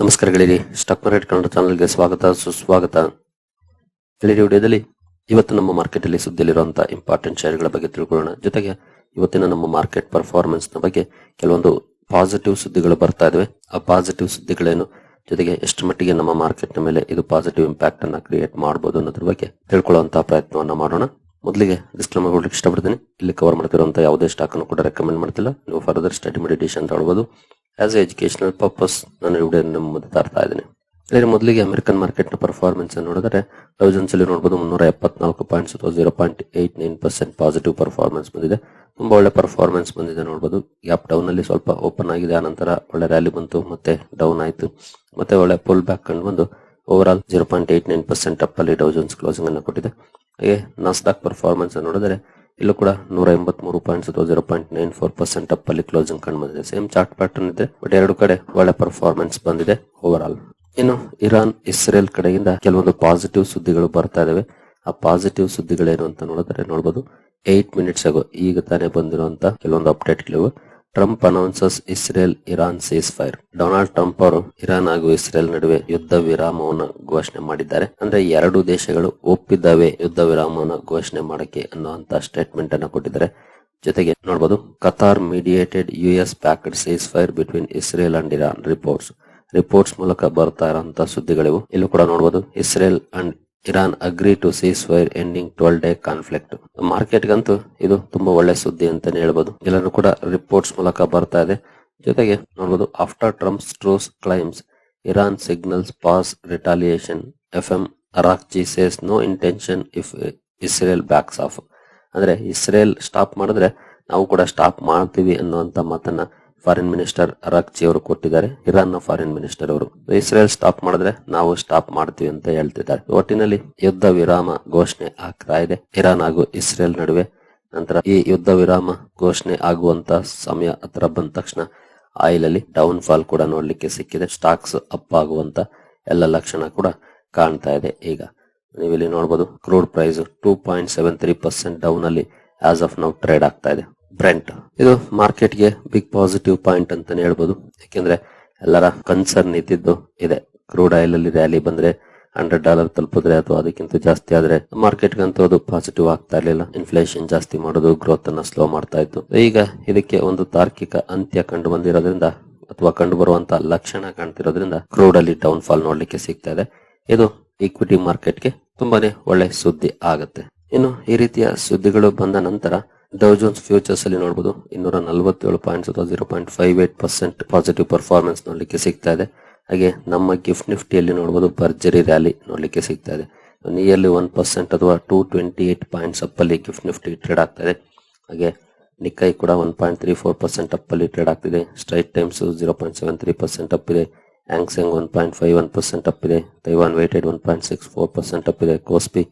ನಮಸ್ಕಾರ ಗೆಳೆಯರಿ stock market Kannada ಚಾನಲ್ಗೆ ಸ್ವಾಗತ, ಸುಸ್ವಾಗತ. ಗೆಳೆಯರಿ ವಿಡಿಯೋದಲ್ಲಿ ಇವತ್ತು ನಮ್ಮ ಮಾರ್ಕೆಟ್ ಅಲ್ಲಿ ಸುದ್ದಿಲಿರುವಂತಹ ಇಂಪಾರ್ಟೆಂಟ್ ಶೇರ್ಗಳ ಬಗ್ಗೆ ತಿಳ್ಕೊಳ್ಳೋಣ. ಜೊತೆಗೆ ಇವತ್ತಿನ ನಮ್ಮ ಮಾರ್ಕೆಟ್ ಪರ್ಫಾರ್ಮೆನ್ಸ್ನ ಬಗ್ಗೆ ಕೆಲವೊಂದು ಪಾಸಿಟಿವ್ ಸುದ್ದಿಗಳು ಬರ್ತಾ ಇದಾವೆ. ಆ ಪಾಸಿಟಿವ್ ಸುದ್ದಿಗಳೇನು, ಜೊತೆಗೆ ಎಷ್ಟು ಮಟ್ಟಿಗೆ ನಮ್ಮ ಮಾರ್ಕೆಟ್ನ ಮೇಲೆ ಇದು ಪಾಸಿಟಿವ್ ಇಂಪ್ಯಾಕ್ಟ್ ಅನ್ನ ಕ್ರಿಯೇಟ್ ಮಾಡಬಹುದು ಅನ್ನೋದ್ರ ಬಗ್ಗೆ ತಿಳ್ಕೊಳ್ಳುವಂತಹ ಪ್ರಯತ್ನವನ್ನ ಮಾಡೋಣ. ಮೊದಲಿಗೆ ಡಿಸ್ಕ್ಲೇಮರ್ ಕೊಡ್ಲಿಕ್ಕೆ ಇಷ್ಟಪಡ್ತೀನಿ. ಇಲ್ಲಿ ಕವರ್ ಮಾಡ್ತಿರುವಂತಹ ಯಾವುದೇ ಸ್ಟಾಕ್ ಅನ್ನು ಕೂಡ ರೆಕಮೆಂಡ್ ಮಾಡ್ತಿಲ್ಲ. ನೀವು ಫರ್ದರ್ ಸ್ಟಡಿ ಮೆಡಿಟೇಷನ್ ತಗೊಳ್ಬಹುದು ಆಸ್ ಎಜುಕೇಶನಲ್ ಪರ್ಪಸ್ ನಾನು ವಿಡಿಯೋ ಮುಂದೆ ತರ್ತಾ ಇದ್ದೀನಿ ಇಲ್ಲಿ ಮೊದಲಿಗೆ ಅಮೆರಿಕನ್ ಮಾರ್ಕೆಟ್ನ ಪರ್ಫಾರ್ಮೆನ್ಸ್ ನೋಡಿದ್ರೆ ಡೌಜನ್ಸ್ ಅಲ್ಲಿ ನೋಡಬಹುದು ಮುನ್ನೂರ ಎಪ್ಪತ್ನಾಲ್ಕು ಪಾಯಿಂಟ್ಸ್ ಅಥವಾ zero point eight nine percent positive performance ಬಂದಿದೆ ತುಂಬಾ ಒಳ್ಳೆ ಪರ್ಫಾರ್ಮೆನ್ಸ್ ಬಂದಿದೆ ನೋಡಬಹುದು ಗ್ಯಾಪ್ ಡೌನ್ ಅಲ್ಲಿ ಸ್ವಲ್ಪ ಓಪನ್ ಆಗಿದೆ ಆನಂತರ ಒಳ್ಳೆ ರ್ಯಾಲಿ ಬಂತು ಮತ್ತೆ ಡೌನ್ ಆಯಿತು ಮತ್ತೆ ಒಳ್ಳೆ ಪುಲ್ ಬ್ಯಾಕ್ ಕಂಡು ಬಂದು over all zero point eight nine percent up ಅಲ್ಲಿ ಡೌಜನ್ಸ್ ಕ್ಲೋಸಿಂಗ್ ಅನ್ನು ಕೊಟ್ಟಿದೆ ಹಾಗೆ ನಾಸ್ಡಾಕ್ ಪರ್ಫಾರ್ಮೆನ್ಸ್ ನೋಡಿದರೆ ಇಲ್ಲೂ ಕೂಡ ನೂರ ಎಂಬತ್ಮೂರು ಪಾಯಿಂಟ್ಸ್ ಅಥವಾ zero point nine four percent up ಅಲ್ಲಿ ಕ್ಲೋಸಿಂಗ್ ಕಂಡು ಬಂದಿದೆ. ಸೇಮ್ ಚಾರ್ಟ್ ಪ್ಯಾಟರ್ನ್ ಇದೆ ಬಟ್ ಎರಡು ಕಡೆ ಒಳ್ಳೆ ಪರ್ಫಾರ್ಮೆನ್ಸ್ ಬಂದಿದೆ ಓವರ್ ಆಲ್ ಇನ್ನು ಇರಾನ್, ಇಸ್ರೇಲ್ ಕಡೆಯಿಂದ ಕೆಲವೊಂದು ಪಾಸಿಟಿವ್ ಸುದ್ದಿಗಳು ಬರ್ತಾ ಇದಾವೆ. ಆ ಪಾಸಿಟಿವ್ ಸುದ್ದಿಗಳೇನು ಅಂತ ನೋಡಿದ್ರೆ ನೋಡಬಹುದು ಏಟ್ ಮಿನಿಟ್ಸ್ ಆಗೋ ಈಗ ತಾನೇ ಬಂದಿರುವಂತ ಕೆಲವೊಂದು ಅಪ್ಡೇಟ್ಗಳಿವೆ Trump announces Israel Iran cease fire Donald Trump ಅವರು ಇರಾನ್ ಹಾಗೂ ಇಸ್ರೇಲ್ ನಡುವೆ ಯುದ್ಧ ವಿರಾಮವನ್ನು ಘೋಷಣೆ ಮಾಡಿದ್ದಾರೆ. ಅಂದ್ರೆ ಎರಡು ದೇಶಗಳು ಒಪ್ಪಿದ್ದಾವೆ ಯುದ್ಧ ವಿರಾಮವನ್ನು ಘೋಷಣೆ ಮಾಡಕ್ಕೆ ಅನ್ನುವಂತ ಸ್ಟೇಟ್ಮೆಂಟ್ ಅನ್ನು ಕೊಟ್ಟಿದ್ದಾರೆ. ಜೊತೆಗೆ ನೋಡಬಹುದು Qatar mediated US S packed cease fire between Israel and Iran reports reports ಮೂಲಕ ಬರ್ತಾ ಇರುವಂತಹ ಸುದ್ದಿಗಳಿವು. ಇಲ್ಲೂ ಕೂಡ ನೋಡಬಹುದು Israel and Iran agree to cease fire ending twelve day conflict ಮಾರ್ಕೆಟ್ಗಂತೂ ಇದು ತುಂಬಾ ಒಳ್ಳೆ ಸುದ್ದಿ ಅಂತಾನೆ ಹೇಳ್ಬೋದು. ಎಲ್ಲರೂ ಕೂಡ ರಿಪೋರ್ಟ್ಸ್ ಮೂಲಕ ಬರ್ತಾ ಇದೆ. ಜೊತೆಗೆ ನೋಡಬಹುದು after Trump's truce claims Iran signals pause retaliation F M Araghchi says no intention if Israel backs off ಅಂದ್ರೆ ಇಸ್ರೇಲ್ ಸ್ಟಾಪ್ ಮಾಡಿದ್ರೆ ನಾವು ಕೂಡ ಸ್ಟಾಪ್ ಮಾಡ್ತೀವಿ ಅನ್ನುವಂತ ಮಾತನ್ನ ಫಾರಿನ್ ಮಿನಿಸ್ಟರ್ ಅರಾಕ್ಚಿ ಅವರು ಕೊಟ್ಟಿದ್ದಾರೆ. ಇರಾನ್ನ ಫಾರಿನ್ ಮಿನಿಸ್ಟರ್ ಅವರು. ಇಸ್ರೇಲ್ ಸ್ಟಾಪ್ ಮಾಡಿದ್ರೆ ನಾವು ಸ್ಟಾಪ್ ಮಾಡ್ತೀವಿ ಅಂತ ಹೇಳ್ತಿದ್ದಾರೆ. ಒಟ್ಟಿನಲ್ಲಿ ಯುದ್ಧ ವಿರಾಮ ಘೋಷಣೆ ಆಗ್ತಾ ಇದೆ. ಇರಾನ್ ಹಾಗೂ ಇಸ್ರೇಲ್ ನಡುವೆ ನಂತರ ಈ ಯುದ್ಧ ವಿರಾಮ ಘೋಷಣೆ ಆಗುವಂತ ಸಮಯ ಹತ್ರ ಬಂದ ತಕ್ಷಣ ಆಯಿಲ್ ಅಲ್ಲಿ ಡೌನ್ ಫಾಲ್ ಕೂಡ ನೋಡ್ಲಿಕ್ಕೆ ಸಿಕ್ಕಿದೆ. ಸ್ಟಾಕ್ಸ್ ಅಪ್ ಆಗುವಂತ ಎಲ್ಲ ಲಕ್ಷಣ ಕೂಡ ಕಾಣ್ತಾ ಇದೆ. ಈಗ ನೀವಿಲ್ಲಿ ನೋಡಬಹುದು crude price two point seven three percent down ಅಲ್ಲಿ ಆಸ್ ಆಫ್ ನೌ ಟ್ರೇಡ್ ಆಗ್ತಾ ಇದೆ. ಬ್ರೆಂಟ್. ಇದು ಮಾರ್ಕೆಟ್ಗೆ ಬಿಗ್ ಪಾಸಿಟಿವ್ ಪಾಯಿಂಟ್ ಅಂತಾನೆ ಹೇಳ್ಬೋದು. ಯಾಕೆಂದ್ರೆ ಎಲ್ಲರ ಕನ್ಸರ್ನ್ ಇದ್ದಿದ್ದು ಇದೆ. ಕ್ರೂಡ್ ಆಯಿಲ್ ಅಲ್ಲಿ ರ್ಯಾಲಿ ಬಂದ್ರೆ ಹಂಡ್ರೆಡ್ ಡಾಲರ್ ತಲುಪಿದ್ರೆ ಅಥವಾ ಅದಕ್ಕಿಂತ ಜಾಸ್ತಿ ಆದ್ರೆ ಮಾರ್ಕೆಟ್ ಗಂತೂ ಅದು ಪಾಸಿಟಿವ್ ಆಗ್ತಾ ಇರಲಿಲ್ಲ. ಇನ್ಫ್ಲೇಷನ್ ಜಾಸ್ತಿ ಮಾಡೋದು ಗ್ರೋತ್ ಅನ್ನ ಸ್ಲೋ ಮಾಡ್ತಾ ಇತ್ತು. ಈಗ ಇದಕ್ಕೆ ಒಂದು ತಾರ್ಕಿಕ ಅಂತ್ಯ ಕಂಡು ಬಂದಿರೋದ್ರಿಂದ ಅಥವಾ ಕಂಡು ಬರುವಂತಹ ಲಕ್ಷಣ ಕಾಣ್ತಿರೋದ್ರಿಂದ ಕ್ರೂಡ್ ಅಲ್ಲಿ ಡೌನ್ ಫಾಲ್ ನೋಡ್ಲಿಕ್ಕೆ ಸಿಗ್ತಾ ಇದೆ. ಇದು ಈಕ್ವಿಟಿ ಮಾರ್ಕೆಟ್ಗೆ ತುಂಬಾನೇ ಒಳ್ಳೆ ಸುದ್ದಿ ಆಗುತ್ತೆ. ಇನ್ನು ಈ ರೀತಿಯ ಸುದ್ದಿಗಳು ಬಂದ ನಂತರ ಡೌಜೋನ್ಸ್ ಫ್ಯೂಚರ್ಸ್ ಅಲ್ಲಿ ನೋಡಬಹುದು ಇನ್ನೂರ ನಲವತ್ತೇಳು ಪಾಯಿಂಟ್ಸ್ ಅಥವಾ zero point five eight percent positive performance ನೋಡಲಿಕ್ಕೆ ಸಿಗ್ತಾ ಇದೆ. ಹಾಗೆ ನಮ್ಮ ಗಿಫ್ಟ್ ನಿಫ್ಟಿಯಲ್ಲಿ ನೋಡಬಹುದು ಭರ್ಜರಿ ರ್ಯಾಲಿ ನೋಡಲಿಕ್ಕೆ ಸಿಗ್ತಾ ಇದೆ. ನಿಯರ್ಲಿ ಒನ್ ಪರ್ಸೆಂಟ್ ಅಥವಾ ಟೂ ಟ್ವೆಂಟಿ ಏಟ್ ಪಾಯಿಂಟ್ಸ್ ಅಪ್ಪಲ್ಲಿ ಗಿಫ್ಟ್ ನಿಫ್ಟಿ ಟ್ರೇಡ್ ಆಗ್ತಾ ಇದೆ. ಹಾಗೆ ನಿಕ್ಕೈ ಕೂಡ one point three four percent up ಅಲ್ಲಿ ಟ್ರೇಡ್ ಆಗ್ತಿದೆ. Straits Times zero point seven three percent up ಇದೆ Hang Seng one point five one percent up ಇದೆ Taiwan weighted one point six four percent up ಇದೆ KOSPI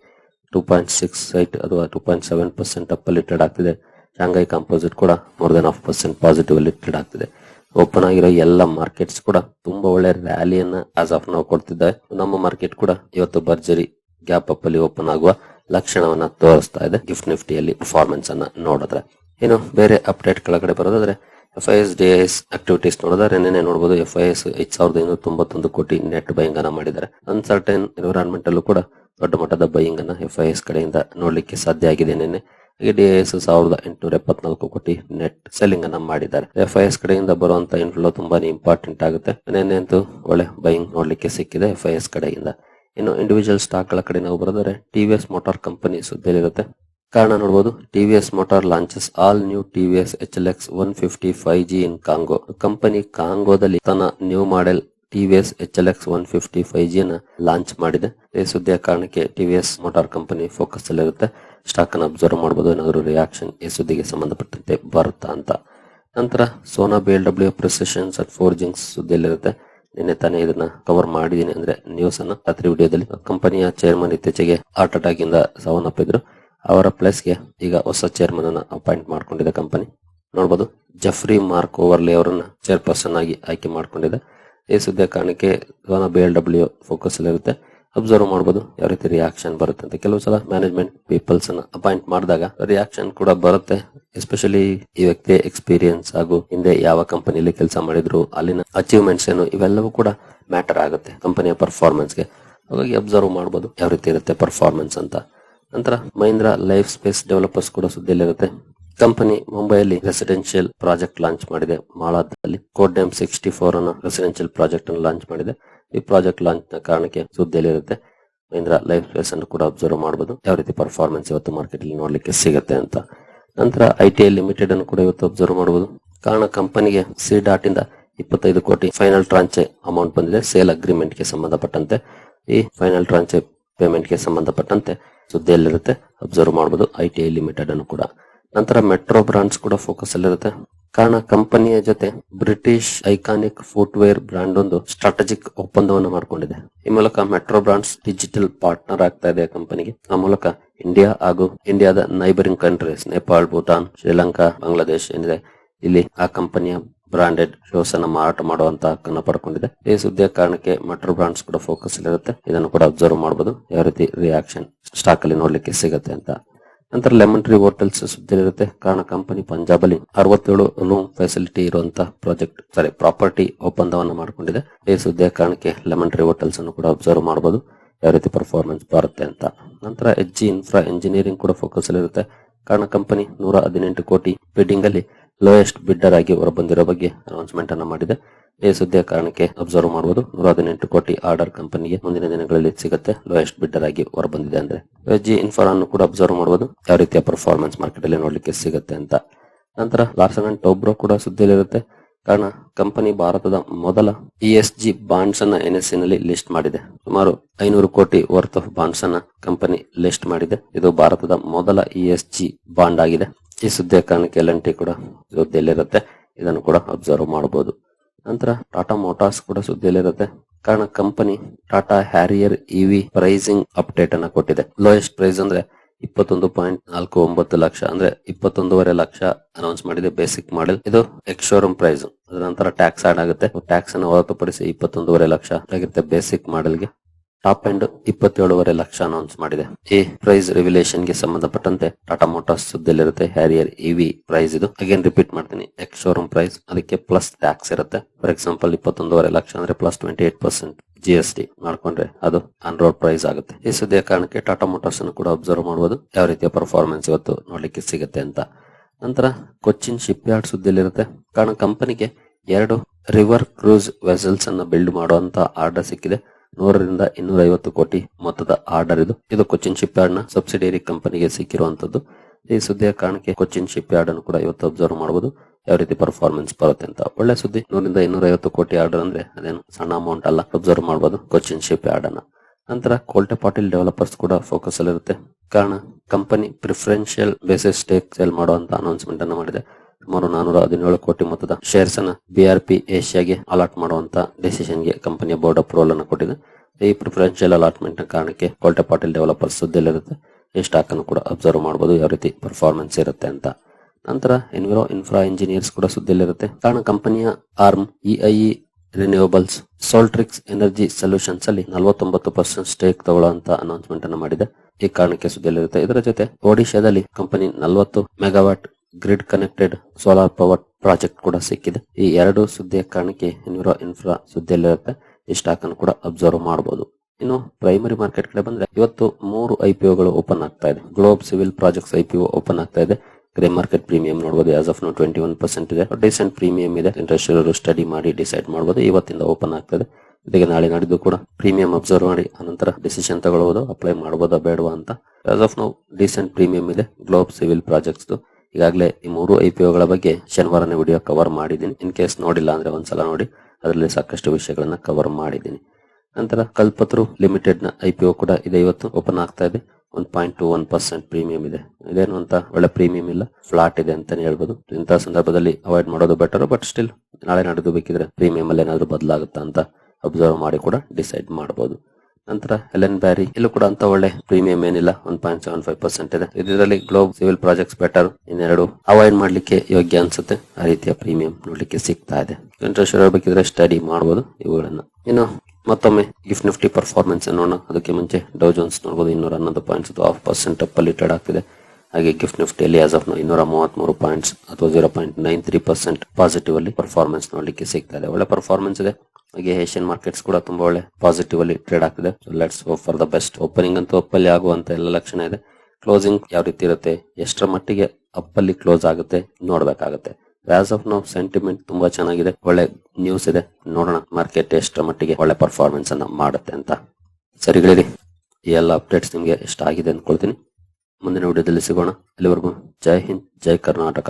two point six eight ಅಥವಾ two point seven percent up ಲಿಟೆಡ್ ಆಗ್ತಿದೆ. Shanghai composite ಕೂಡ more than half percent positive ಲಿಟೆಡ್ ಆಗ್ತಿದೆ. Open ಆಗಿರೋ ಎಲ್ಲ markets ಕೂಡ ತುಂಬಾ ಒಳ್ಳೆ ರ್ಯಾಲಿಯನ್ನ ಆಸ್ ಆಫ್ ನಾವು ಕೊಡ್ತಿದ್ದಾರೆ. ನಮ್ಮ ಮಾರ್ಕೆಟ್ ಕೂಡ ಇವತ್ತು ಭರ್ಜರಿ ಗ್ಯಾಪ್ ಅಪ್ ಅಲ್ಲಿ ಓಪನ್ ಆಗುವ ಲಕ್ಷಣವನ್ನ ತೋರಿಸ್ತಾ ಇದೆ. ಗಿಫ್ಟ್ ನಿಫ್ಟಿಯಲ್ಲಿ ಪರ್ಫಾರ್ಮೆನ್ಸ್ ಅನ್ನ ನೋಡಿದ್ರೆ. ಏನು ಬೇರೆ ಅಪ್ಡೇಟ್ ಕೆಳಗಡೆ ಬರೋದಾದ್ರೆ F I S D S activities ನೋಡಿದ್ರೆ, ನಿನ್ನೆ ನೋಡಬಹುದು ಎಫ್ ಐ ಎಸ್ ಐದ್ ಸಾವಿರದ ಇನ್ನೂರ ತೊಂಬತ್ತೊಂದು ಕೋಟಿ ನೆಟ್ ಬೈಯಿಂಗ್ ಅನ್ನ ಮಾಡಿದ್ದಾರೆ. ಅನ್ಸರ್ಟೈನ್ ಎನ್ವಿರಾನ್ಮೆಂಟ್ ಅಲ್ಲೂ ಕೂಡ ದೊಡ್ಡ ಮಟ್ಟದ ಬೈಯಿಂಗ್ ಅನ್ನ ಎಸ್ ಕಡೆಯಿಂದ ನೋಡ್ಲಿಕ್ಕೆ ಸಾಧ್ಯ ಆಗಿದೆ ನಿನ್ನೆ. ಹಾಗೆ ಡಿ ಎಸ್ ಸಾವಿರದ ಎಂಟುನೂರ ಎಪ್ಪತ್ನಾಲ್ಕು ಕೋಟಿ ನೆಟ್ ಸೆಲ್ಲಿಂಗ್ ಅನ್ನ ಮಾಡಿದ್ದಾರೆ. ಎಫ್ ಐ ಎಸ್ ಕಡೆಯಿಂದ ಬರುವಂತ ಇನ್ಫ್ಲೋ ತುಂಬಾನೇ ಇಂಪಾರ್ಟೆಂಟ್ ಆಗುತ್ತೆ. ನಿನ್ನೆ ಅಂತೂ ಒಳ್ಳೆ ಬೈಯಿಂಗ್ ನೋಡ್ಲಿಕ್ಕೆ ಸಿಕ್ಕಿದೆ ಎಫ್ ಐ ಎಸ್ ಕಡೆಯಿಂದ. ಇನ್ನು ಇಂಡಿವಿಜುವಲ್ ಸ್ಟಾಕ್ಗಳ ಕಡೆ ನಾವು ಬರೋದಾದ್ರೆ ಟಿವಿಎಸ್ ಮೋಟಾರ್ ಕಂಪನಿ ಸುದ್ದಿಯಲ್ಲಿರುತ್ತೆ. ಕಾರಣ ನೋಡಬಹುದು TVS motor launches all new TVS H L X one fifty five G in Congo company ಕಾಂಗೋದಲ್ಲಿ ತನ್ನ new model TVS H L X one fifty five G ನ ಲಾಂಚ್ ಮಾಡಿದೆ. ಈ ಸುದ್ದಿಯ ಕಾರಣಕ್ಕೆ ಟಿವಿಎಸ್ ಮೋಟಾರ್ ಕಂಪನಿ ಫೋಕಸ್ ಅಲ್ಲಿರುತ್ತೆ. Stock ಅನ್ನು observe ಮಾಡಬಹುದು ಏನಾದರೂ ರಿಯಾಕ್ಷನ್ ಈ ಸುದ್ದಿಗೆ ಸಂಬಂಧಪಟ್ಟಂತೆ ಬರುತ್ತಾ ಅಂತ. ನಂತರ Sona B L W precisions at forgings ಸುದ್ದಿಯಲ್ಲಿರುತ್ತೆ. ನಿನ್ನೆ ತಾನೇ ಇದನ್ನ ಕವರ್ ಮಾಡಿದೀನಿ ಅಂದ್ರೆ ನ್ಯೂಸ್ ಅನ್ನ. ರಾತ್ರಿ ವಿಡಿಯೋದಲ್ಲಿ ಕಂಪನಿಯ ಚೇರ್ಮನ್ ಇತ್ತೀಚೆಗೆ ಹಾರ್ಟ್ ಅಟ್ಯಾಕ್ ಇಂದ ಸಾವನ್ನಪ್ಪಿದ್ರು. ಅವರ ಪ್ಲೇಸ್ಗೆ ಈಗ ಹೊಸ ಚೇರ್ಮನ್ ಅನ್ನ ಅಪಾಯಿಂಟ್ ಮಾಡ್ಕೊಂಡಿದೆ ಕಂಪನಿ ನೋಡಬಹುದು ಜಫ್ರಿ ಮಾರ್ಕ್ ಓವರ್ಲಿ ಅವರನ್ನ ಚೇರ್ಪರ್ಸನ್ ಆಗಿ ಆಯ್ಕೆ ಮಾಡ್ಕೊಂಡಿದೆ. ಈ ಸುದ್ದಿಯ ಕಾರಣಕ್ಕೆ Sona B L W focus ಅಲ್ಲಿರುತ್ತೆ observe ಮಾಡಬಹುದು ಯಾವ ರೀತಿ ರಿಯಾಕ್ಷನ್ ಬರುತ್ತೆ ಅಂತ. ಕೆಲವು ಸಲ ಮ್ಯಾನೇಜ್ಮೆಂಟ್ ಪೀಪಲ್ಸ್ ಅನ್ನ ಅಪಾಯಿಂಟ್ ಮಾಡಿದಾಗ ರಿಯಾಕ್ಷನ್ ಕೂಡ ಬರುತ್ತೆ. ಎಸ್ಪೆಷಲಿ ಈ ವ್ಯಕ್ತಿ ಎಕ್ಸ್ಪೀರಿಯನ್ಸ್ ಹಾಗೂ ಹಿಂದೆ ಯಾವ ಕಂಪನಿಯಲ್ಲಿ ಕೆಲಸ ಮಾಡಿದ್ರು, ಅಲ್ಲಿನ ಅಚೀವ್ಮೆಂಟ್ಸ್ ಏನು, ಇವೆಲ್ಲವೂ ಕೂಡ ಮ್ಯಾಟರ್ ಆಗುತ್ತೆ ಕಂಪನಿಯ ಪರ್ಫಾರ್ಮೆನ್ಸ್ಗೆ ಹಾಗಾಗಿ ಅಬ್ಸರ್ವ್ ಮಾಡಬಹುದು ಯಾವ ರೀತಿ ಇರುತ್ತೆ ಪರ್ಫಾರ್ಮೆನ್ಸ್ ಅಂತ. ನಂತರ ಮಹೀಂದ್ರ ಲೈಫ್ ಸ್ಪೇಸ್ ಡೆವಲಪರ್ಸ್ ಕೂಡ ಸುದ್ದಿಯಲ್ಲಿರುತ್ತೆ. ಕಂಪನಿ ಮುಂಬೈಯಲ್ಲಿ ರೆಸಿಡೆನ್ಷಿಯಲ್ ಪ್ರಾಜೆಕ್ಟ್ ಲಾಂಚ್ ಮಾಡಿದೆ. ಮಾಳಾದಲ್ಲಿ ಕೋಡ್ ಡ್ಯಾಮ್ ಸಿಕ್ಸ್ಟಿ ಫೋರ್ ಅನ್ನು ರೆಸಿಡೆನ್ಷಿಯಲ್ ಪ್ರಾಜೆಕ್ಟ್ ಅನ್ನು ಲಾಂಚ್ ಮಾಡಿದೆ. ಈ ಪ್ರಾಜೆಕ್ಟ್ ಲಾಂಚ್ನ ಕಾರಣಕ್ಕೆ ಸುದ್ದಿಯಲ್ಲಿರುತ್ತೆ. ಮಹೀಂದ್ರ ಲೈಫ್ ಸ್ಪೇಸ್ ಅನ್ನು ಕೂಡ ಅಬ್ಸರ್ವ್ ಮಾಡಬಹುದು ಯಾವ ರೀತಿ ಪರ್ಫಾರ್ಮೆನ್ಸ್ ಇವತ್ತು ಮಾರ್ಕೆಟ್ ಅಲ್ಲಿ ನೋಡ್ಲಿಕ್ಕೆ ಸಿಗುತ್ತೆ ಅಂತ. ನಂತರ ಐ ಟಿ ಐ ಲಿಮಿಟೆಡ್ ಅನ್ನು ಕೂಡ ಇವತ್ತು ಅಬ್ಸರ್ವ್ ಮಾಡಬಹುದು ಕಾರಣ ಕಂಪನಿಗೆ ಸಿ ಡಾಟ್ ಇಂದ ಇಪ್ಪತ್ತೈದು ಕೋಟಿ ಫೈನಲ್ ಟ್ರಾನ್ಚೆ ಅಮೌಂಟ್ ಬಂದಿದೆ. ಸೇಲ್ ಅಗ್ರಿಮೆಂಟ್ಗೆ ಸಂಬಂಧಪಟ್ಟಂತೆ. ಈ ಫೈನಲ್ ಟ್ರಾನ್ಸ್ ಪೇಮೆಂಟ್ಗೆ ಸಂಬಂಧಪಟ್ಟಂತೆ ಸುದ್ದಿಯಲ್ಲಿರುತ್ತೆ. ಅಬ್ಸರ್ವ್ ಮಾಡಬಹುದು ಐ ಟಿ ಐ ಲಿಮಿಟೆಡ್ ಅನ್ನು ಕೂಡ. ನಂತರ ಮೆಟ್ರೋ ಬ್ರಾಂಡ್ಸ್ ಕೂಡ ಫೋಕಸ್ ಅಲ್ಲಿರುತ್ತೆ. ಕಾರಣ ಕಂಪನಿಯ ಜೊತೆ ಬ್ರಿಟಿಷ್ ಐಕಾನಿಕ್ ಫುಟ್ವೇರ್ ಬ್ರಾಂಡ್ ಒಂದು ಸ್ಟ್ರಾಟಜಿಕ್ ಒಪ್ಪಂದವನ್ನು ಮಾಡಿಕೊಂಡಿದೆ. ಈ ಮೂಲಕ ಮೆಟ್ರೋ ಬ್ರಾಂಡ್ಸ್ ಡಿಜಿಟಲ್ ಪಾರ್ಟ್ನರ್ ಆಗ್ತಾ ಇದೆ ಕಂಪನಿಗೆ ಆ ಮೂಲಕ ಇಂಡಿಯಾ ಹಾಗೂ ಇಂಡಿಯಾದ ನೈಬರಿಂಗ್ ಕಂಟ್ರೀಸ್ ನೇಪಾಳ್ ಭೂತಾನ್ ಶ್ರೀಲಂಕಾ ಬಾಂಗ್ಲಾದೇಶ್ ಏನಿದೆ, ಇಲ್ಲಿ ಆ ಕಂಪನಿಯ ಬ್ರಾಂಡೆಡ್ ಶೋಸ್ ಅನ್ನ ಮಾರಾಟ ಮಾಡುವಂತ ಹಕ್ಕನ್ನು ಪಡ್ಕೊಂಡಿದೆ. ಈ ಸುದ್ದಿಯ ಕಾರಣಕ್ಕೆ ಮೆಟ್ರೋ ಬ್ರಾಂಡ್ಸ್ ಕೂಡ ಫೋಕಸ್ ಇರುತ್ತೆ ಇದನ್ನು ಕೂಡ ಅಬ್ಸರ್ವ್ ಮಾಡಬಹುದು ಯಾವ ರೀತಿ ರಿಯಾಕ್ಷನ್ ಸ್ಟಾಕ್ ಅಲ್ಲಿ ನೋಡ್ಲಿಕ್ಕೆ ಸಿಗುತ್ತೆ ಅಂತ ನಂತರ ಲೆಮನ್ ಟ್ರೀ ಹೋಟೆಲ್ಸ್ ಸುದ್ದಿರುತ್ತೆ ಕಾರಣ ಕಂಪನಿ ಪಂಜಾಬ್ ಅಲ್ಲಿ ಅರವತ್ತೇಳು ರೂಮ್ ಫೆಸಿಲಿಟಿ ಇರುವಂತಹ ಪ್ರಾಜೆಕ್ಟ್ ಸಾರಿ ಪ್ರಾಪರ್ಟಿ ಒಪ್ಪಂದವನ್ನು ಮಾಡಿಕೊಂಡಿದೆ. ಈ ಸುದ್ದಿಯ ಕಾರಣಕ್ಕೆ ಲೆಮನ್ ಟ್ರೀ ಹೋಟೆಲ್ಸ್ ಅನ್ನು ಕೂಡ ಅಬ್ಸರ್ವ್ ಮಾಡಬಹುದು ಯಾವ ರೀತಿ ಪರ್ಫಾರ್ಮೆನ್ಸ್ ಬರುತ್ತೆ ಅಂತ. ನಂತರ ಎಚ್ ಜಿ ಇನ್ಫ್ರಾ ಇಂಜಿನಿಯರಿಂಗ್ ಕೂಡ ಫೋಕಸ್ ಇರುತ್ತೆ. ಕಾರಣ ಕಂಪನಿ ನೂರ ಹದಿನೆಂಟು ಕೋಟಿ ಬಿಡ್ಡಿಂಗ್ ಅಲ್ಲಿ ಲೋಯೆಸ್ಟ್ ಬಿಡ್ಡರ್ ಆಗಿ ಹೊರಬಂದಿರೋ ಬಗ್ಗೆ ಅನೌನ್ಸ್ಮೆಂಟ್ ಅನ್ನು ಮಾಡಿದೆ. ಈ ಸುದ್ದಿಯ ಕಾರಣಕ್ಕೆ ಅಬ್ಸರ್ವ್ ಮಾಡಬಹುದು ನೂರ ಹದಿನೆಂಟು ಕೋಟಿ ಆರ್ಡರ್ ಕಂಪನಿಗೆ ಮುಂದಿನ ದಿನಗಳಲ್ಲಿ ಸಿಗುತ್ತೆ. ಲೋಯೆಸ್ಟ್ ಬಿಡ್ಡರ್ ಆಗಿ ಹೊರಬಂದಿದೆ ಅಂದ್ರೆ ಜಿ ಇನ್ಫಾರ್ ಅನ್ನು ಕೂಡ ಅಬ್ಸರ್ವ್ ಮಾಡಬಹುದು ಯಾವ ರೀತಿಯ ಪರ್ಫಾರ್ಮೆನ್ಸ್ ಮಾರ್ಕೆಟ್ ಅಲ್ಲಿ ನೋಡ್ಲಿಕ್ಕೆ ಸಿಗುತ್ತೆ ಅಂತ. ನಂತರ ಲಾರ್ಸನ್ ಅಂಡ್ ಟೋಬ್ರೋ ಕೂಡ ಸುದ್ದಿಯಲ್ಲಿರುತ್ತೆ. ಕಾರಣ, ಕಂಪನಿ ಭಾರತದ ಮೊದಲ ಇ ಜಿ ಬಾಂಡ್ಸ್ ಅನ್ನ ಎನ್ ಎಸ್ನಲ್ಲಿ ಲಿಸ್ಟ್ ಮಾಡಿದೆ. ಸುಮಾರು ಐನೂರು ಕೋಟಿ ವರ್ತ್ ಆಫ್ ಬಾಂಡ್ಸ್ ಅನ್ನ ಕಂಪನಿ ಲಿಸ್ಟ್ ಮಾಡಿದೆ. ಇದು ಭಾರತದ ಮೊದಲ ಇ ಜಿ ಬಾಂಡ್ ಆಗಿದೆ. ಈ ಸುದ್ದಿಯ ಕಾರಣಕ್ಕೆ ಎಲ್ ಟಿ ಕೂಡ ಸುದ್ದಿಯಲ್ಲಿರುತ್ತೆ. ಇದನ್ನು ಕೂಡ ಅಬ್ಸರ್ವ್ ಮಾಡಬಹುದು ನಂತರ ಟಾಟಾ ಮೋಟಾರ್ಸ್ ಕೂಡ ಸುದ್ದಿಯಲ್ಲಿರುತ್ತೆ. ಕಾರಣ company Tata Harrier EV pricing update ಅನ್ನ ಕೊಟ್ಟಿದೆ. ಲೋಯೆಸ್ಟ್ ಪ್ರೈಸ್ ಅಂದ್ರೆ ಇಪ್ಪತ್ತೊಂದು ಪಾಯಿಂಟ್ ನಾಲ್ಕು ಒಂಬತ್ತು ಲಕ್ಷ ಅಂದ್ರೆ ಇಪ್ಪತ್ತೊಂದೂವರೆ ಲಕ್ಷ ಅನೌನ್ಸ್ ಮಾಡಿದೆ ಬೇಸಿಕ್ ಮಾಡೆಲ್ ಇದು ಎಕ್ಸ್ ಶೋರೂಮ್ ಪ್ರೈಸ್ ಅದರ ನಂತರ ಟ್ಯಾಕ್ಸ್ ಆಡ್ ಆಗುತ್ತೆ. ಟ್ಯಾಕ್ಸ್ ಅನ್ನು ಹೊರತುಪಡಿಸಿ ಇಪ್ಪತ್ತೊಂದೂವರೆ ಲಕ್ಷ ಆಗಿರುತ್ತೆ ಬೇಸಿಕ್ ಮಾಡೆಲ್ಗೆ ಟಾಪ್ ಎಂಡ್ ಇಪ್ಪತ್ತೇಳುವರೆ ಲಕ್ಷ ಅನೌನ್ಸ್ ಮಾಡಿದೆ. ಈ ಪ್ರೈಸ್ ರಿವಿಲೇಷನ್ಗೆ ಸಂಬಂಧಪಟ್ಟಂತೆ ಟಾಟಾ ಮೋಟಾರ್ಸ್ ಸುದ್ದಿಯಲ್ಲಿರುತ್ತೆ. ಹ್ಯಾರಿಯರ್ ಇವಿ ಪ್ರೈಸ್ ಇದು. ಅಗೇನ್ ರಿಪೀಟ್ ಮಾಡ್ತೀನಿ. ಎಕ್ಸ್ ಶೋರೂಮ್ ಪ್ರೈಸ್ ಅದಕ್ಕೆ ಪ್ಲಸ್ ಟ್ಯಾಕ್ಸ್ ಇರುತ್ತೆ. ಫಾರ್ ಎಕ್ಸಾಂಪಲ್ ಇಪ್ಪತ್ತೊಂದೂವರೆ ಲಕ್ಷ ಅಂದ್ರೆ plus twenty eight percent G S T ಮಾಡ್ಕೊಂಡ್ರೆ ಅದು ಆನ್ ರೋಡ್ ಪ್ರೈಸ್ ಆಗುತ್ತೆ. ಈ ಸುದ್ದಿಯ ಕಾರಣಕ್ಕೆ ಟಾಟಾ ಮೋಟಾರ್ಸ್ ಅನ್ನು ಕೂಡ ಅಬ್ಸರ್ವ್ ಮಾಡಬಹುದು ಯಾವ ರೀತಿಯ ಪರ್ಫಾರ್ಮೆನ್ಸ್ ಇವತ್ತು ನೋಡ್ಲಿಕ್ಕೆ ಸಿಗುತ್ತೆ ಅಂತ. ನಂತರ ಕೊಚ್ಚಿನ್ ಶಿಪ್ ಯಾರ್ಡ್ ಸುದ್ದಿಯಲ್ಲಿರುತ್ತೆ. ಕಾರಣ ಕಂಪನಿಗೆ ಎರಡು ರಿವರ್ ಕ್ರೂಸ್ ವೆಸಲ್ಸ್ ಅನ್ನು ಬಿಲ್ಡ್ ಮಾಡುವಂತ ಆರ್ಡರ್ ಸಿಕ್ಕಿದೆ. ನೂರರಿಂದ ಇನ್ನೂರ ಐವತ್ತು ಕೋಟಿ ಮೊತ್ತದ ಆರ್ಡರ್ ಇದು. ಇದು ಕೊಚ್ಚಿನ್ ಶಿಪ್ ಯಾರ್ಡ್ನ ಸಬ್ಸಿಡಿಯರಿ ಕಂಪನಿಗೆ ಸಿಕ್ಕಿರುವಂತದ್ದು ಈ ಸುದ್ದಿಯ ಕಾರಣಕ್ಕೆ ಕೊಚ್ಚಿನ್ ಶಿಪ್ ಯಾರ್ಡ್ ಅನ್ನು ಕೂಡ ಇವತ್ತು ಅಬ್ಸರ್ವ್ ಮಾಡಬಹುದು. ಯಾವ ರೀತಿ ಪರ್ಫಾರ್ಮೆನ್ಸ್ ಬರುತ್ತೆ ಅಂತ ಒಳ್ಳೆ ಸುದ್ದಿ. ನೂರಿಂದ ಇನ್ನೂರ ಐವತ್ತು ಕೋಟಿ ಆರ್ಡರ್ ಅಂದ್ರೆ ಅದೇನು ಸಣ್ಣ ಅಮೌಂಟ್ ಅಲ್ಲ. ಅಬ್ಸರ್ವ್ ಮಾಡಬಹುದು ಕೊಚ್ಚಿನ್ ಶಿಪ್ ಯಾರ್ಡ್ ಅನ್ನ. ನಂತರ ಕೋಲ್ಟೆ ಪಾಟೀಲ್ ಡೆವಲಪರ್ಸ್ ಕೂಡ ಫೋಕಸ್ ಅಲ್ಲಿರುತ್ತೆ. ಕಾರಣ, company preferential basis stake sale ಮಾಡುವಂತ ಅನೌನ್ಸ್ಮೆಂಟ್ ಅನ್ನು ಮಾಡಿದೆ. ಸುಮಾರು ನಾನೂರ ಹದಿನೇಳು ಕೋಟಿ ಮೊತ್ತದ ಶೇರ್ಸ್ ಅನ್ನ ಬಿಆರ್ಪಿ ಏಷ್ಯಾಗೆ ಅಲಾಟ್ ಮಾಡುವಂತ ಡಿಸಿಷನ್ಗೆ ಕಂಪನಿಯ ಬೋರ್ಡ್ ಅಪ್ರೂವಲ್ ಅನ್ನು ಕೊಟ್ಟಿದೆ. ಈ ಪ್ರಿಫರೆನ್ಷಿಯಲ್ ಅಲಾಟ್ಮೆಂಟ್ನ ಕಾರಣಕ್ಕೆ ಕೋಲ್ಟೆ ಪಾಟೀಲ್ ಡೆವಲಪರ್ಸ್ ಸುದ್ದಿಯಲ್ಲಿರುತ್ತೆ. ಈ ಸ್ಟಾಕ್ ಅನ್ನು ಕೂಡ ಅಬ್ಸರ್ವ್ ಮಾಡಬಹುದು ಯಾವ ರೀತಿ ಪರ್ಫಾರ್ಮೆನ್ಸ್ ಇರುತ್ತೆ ಅಂತ. ನಂತರ ಎನ್ವಿರೋ ಇನ್ಫ್ರಾ ಇಂಜಿನಿಯರ್ಸ್ ಕೂಡ ಸುದ್ದಿಯಲ್ಲಿರುತ್ತೆ. ಕಾರಣ ಕಂಪನಿಯ arm EIE renewables Soltrix energy solutions ಅಲ್ಲಿ ನಲವತ್ತೊಂಬತ್ತು ಪರ್ಸೆಂಟ್ ಸ್ಟೇಕ್ ತಗೊಳ್ಳುವಂತ ಅನೌನ್ಸ್ಮೆಂಟ್ ಅನ್ನು ಮಾಡಿದೆ. ಈ ಕಾರಣಕ್ಕೆ ಸುದ್ದಿಯಲ್ಲಿರುತ್ತೆ. ಇದರ ಜೊತೆ ಒಡಿಶಾದಲ್ಲಿ ಕಂಪನಿ ನಲವತ್ತು megawatt grid connected solar power project ಕೂಡ ಸಿಕ್ಕಿದೆ. ಈ ಎರಡು ಸುದ್ದಿಯ ಕಾರಣಕ್ಕೆ ಎನ್ವಿರೋ ಇನ್ಫ್ರಾ ಸುದ್ದಿಯಲ್ಲಿರುತ್ತೆ ಈ ಸ್ಟಾಕ್ ಅನ್ನು ಕೂಡ ಅಬ್ಸರ್ವ್ ಮಾಡಬಹುದು ಇನ್ನು ಪ್ರೈಮರಿ ಮಾರ್ಕೆಟ್ ಕಡೆ ಬಂದ್ರೆ ಇವತ್ತು ಮೂರು ಐಪಿಒಗಳು ಓಪನ್ ಆಗ್ತಾ ಇದೆ. Globe civil projects IPO open ಆಗ್ತಾ ಇದೆ. ಗ್ರೇ ಮಾರ್ಕೆಟ್ ಪ್ರೀಮಿಯಂ ನೋಡಬಹುದು as of now twenty one percent ಇದೆ ಡಿಸೆಂಟ್ ಪ್ರೀಮಿಯಂ ಇದೆ. ಇಂಟ್ರೆಸ್ಟ್ ಇರೋರು ಸ್ಟಡಿ ಮಾಡಿ ಡಿಸೈಡ್ ಮಾಡಬಹುದು ಇವತ್ತಿಂದ ಓಪನ್ ಆಗ್ತದೆ ಇದಕ್ಕೆ ನಾಳೆ ನಡೆದು ಕೂಡ ಪ್ರೀಮಿಯಂ ಅಬ್ಸರ್ವ್ ಮಾಡಿ ಅನಂತರ ಡಿಸಿಷನ್ ತಗೊಳ್ಬಹುದು ಅಪ್ಲೈ ಮಾಡಬಹುದಾ ಬೇಡವಾ ಅಂತ. As of now decent premium ಇದೆ. ಗ್ಲೋಬ್ ಸಿವಿಲ್ ಪ್ರಾಜೆಕ್ಟ್ಸ್ ಈಗಾಗಲೇ ಈ ಮೂರು ಐಪಿಒಗಳ ಬಗ್ಗೆ ಶನಿವಾರನೇ ವಿಡಿಯೋ ಕವರ್ ಮಾಡಿದ್ದೀನಿ. ಇನ್ ಕೇಸ್ ನೋಡಿಲ್ಲ ಅಂದ್ರೆ ಒಂದ್ಸಲ ನೋಡಿ. ಅದರಲ್ಲಿ ಸಾಕಷ್ಟು ವಿಷಯಗಳನ್ನ ಕವರ್ ಮಾಡಿದ್ದೀನಿ. ನಂತರ ಕಲ್ಪತ್ರು ಲಿಮಿಟೆಡ್ನ ಐಪಿಒ ಕೂಡ ಇದೆ. ಇವತ್ತು ಓಪನ್ ಆಗ್ತಾ ಇದೆ. One point two one percent premium ಇದೆ. ಇದೇನು ಅಂತ ಒಳ್ಳೆ ಪ್ರೀಮಿಯಂ ಇಲ್ಲ. ಫ್ಲಾಟ್ ಇದೆ ಅಂತಾನೆ ಹೇಳ್ಬೋದು. ಇಂತಹ ಸಂದರ್ಭದಲ್ಲಿ ಅವಾಯ್ಡ್ ಮಾಡೋದು ಬೆಟರ್ ಬಟ್ ಸ್ಟಿಲ್ ನಾಳೆ ನಡೆದು ಬೇಕಿದ್ರೆ ಪ್ರೀಮಿಯಂ ಅಲ್ಲಿ ಏನಾದ್ರು ಬದಲಾಗುತ್ತಾ ಅಂತ ಅಬ್ಸರ್ವ್ ಮಾಡಿ ಕೂಡ ಡಿಸೈಡ್ ಮಾಡಬಹುದು ನಂತರ ಎಲೆನ್ ಬ್ಯಾರಿ ಇಲ್ಲೂ ಕೂಡ ಅಂತ ಒಳ್ಳೆ ಪ್ರೀಮಿಯಂ ಏನಿಲ್ಲ one point seven five percent ಇದೆ. ಇದರಲ್ಲಿ ಗ್ಲೋಬ್ ಸಿವಿಲ್ ಪ್ರಾಜೆಕ್ಟ್ಸ್ ಬೆಟರ್ ಇನ್ನೆರಡು ಅವಾಯ್ಡ್ ಮಾಡ್ಲಿಕ್ಕೆ ಯೋಗ್ಯ ಅನ್ಸುತ್ತೆ. ಆ ರೀತಿಯ ಪ್ರೀಮಿಯಂ ನೋಡ್ಲಿಕ್ಕೆ ಸಿಗ್ತಾ ಇದೆ. ಇಂಟ್ರೆಸ್ಟ್ ಇರಬೇಕಿದ್ರೆ ಸ್ಟಡಿ ಮಾಡಬಹುದು ಇವುಗಳನ್ನ. ಇನ್ನು ಮತ್ತೊಮ್ಮೆ ಗಿಫ್ಟ್ ನಿಫ್ಟಿ ಪರ್ಫಾರ್ಮೆನ್ಸ್ ನೋಡೋಣ. ಅದಕ್ಕೆ ಮುಂಚೆ ಡೌ ಜೋನ್ಸ್ ನೋಡಬಹುದು ಇನ್ನೂರ ಹನ್ನೊಂದು points half percent up trade ಆಗ್ತಿದೆ. ಹಾಗೆ ಗಿಫ್ಟ್ ನಿಫ್ಟಿಯಲ್ಲಿ ಆಸ್ ಆಫ್ ಇನ್ನೂರ ಮೂವತ್ಮೂರು ಪಾಯಿಂಟ್ಸ್ ಅಥವಾ zero point nine three percent positive ಅಲ್ಲಿ ಪರ್ಫಾರ್ಮೆನ್ಸ್ ನೋಡ್ಲಿಕ್ಕೆ ಸಿಗ್ತಾ ಇದೆ. ಒಳ್ಳೆ ಪರ್ಫಾರ್ಮೆನ್ಸ್ ಇದೆ. ಹಾಗೆ ಏಷ್ಯನ್ ಮಾರ್ಕೆಟ್ಸ್ ಕೂಡ ತುಂಬಾ ಒಳ್ಳೆ ಪಾಸಿಟಿವ್ ಅಲ್ಲಿ ಟ್ರೇಡ್ ಆಗ್ತಿದೆ. Let's for the best opening ಅಂತೂ ಅಪ್ಪಲ್ಲಿ ಆಗುವಂತ ಎಲ್ಲ ಲಕ್ಷಣ ಇದೆ. ಕ್ಲೋಸಿಂಗ್ ಯಾವ ರೀತಿ ಇರುತ್ತೆ? ಎಷ್ಟರ ಮಟ್ಟಿಗೆ ಅಪ್ಪಲ್ಲಿ ಕ್ಲೋಸ್ ಆಗುತ್ತೆ ನೋಡ್ಬೇಕಾಗುತ್ತೆ. ಆಸ್ ಆಫ್ ನೋ ಸೆಂಟಿಮೆಂಟ್ ತುಂಬಾ ಚೆನ್ನಾಗಿದೆ. ಒಳ್ಳೆ ನ್ಯೂಸ್ ಇದೆ. ನೋಡೋಣ ಮಾರ್ಕೆಟ್ ಎಷ್ಟರ ಮಟ್ಟಿಗೆ ಒಳ್ಳೆ ಪರ್ಫಾರ್ಮೆನ್ಸ್ ಅನ್ನ ಮಾಡುತ್ತೆ ಅಂತ. ಸರಿಗಳಿರಿ ಈ ಎಲ್ಲ ಅಪ್ಡೇಟ್ಸ್ ನಿಮಗೆ ಇಷ್ಟ ಆಗಿದೆ ಅಂದ್ಕೊಳ್ತೀನಿ ಮುಂದಿನ ವಿಡಿಯೋದಲ್ಲಿ ಸಿಗೋಣ. ಅಲ್ಲಿವರೆಗೂ ಜೈ ಹಿಂದ್, ಜೈ ಕರ್ನಾಟಕ.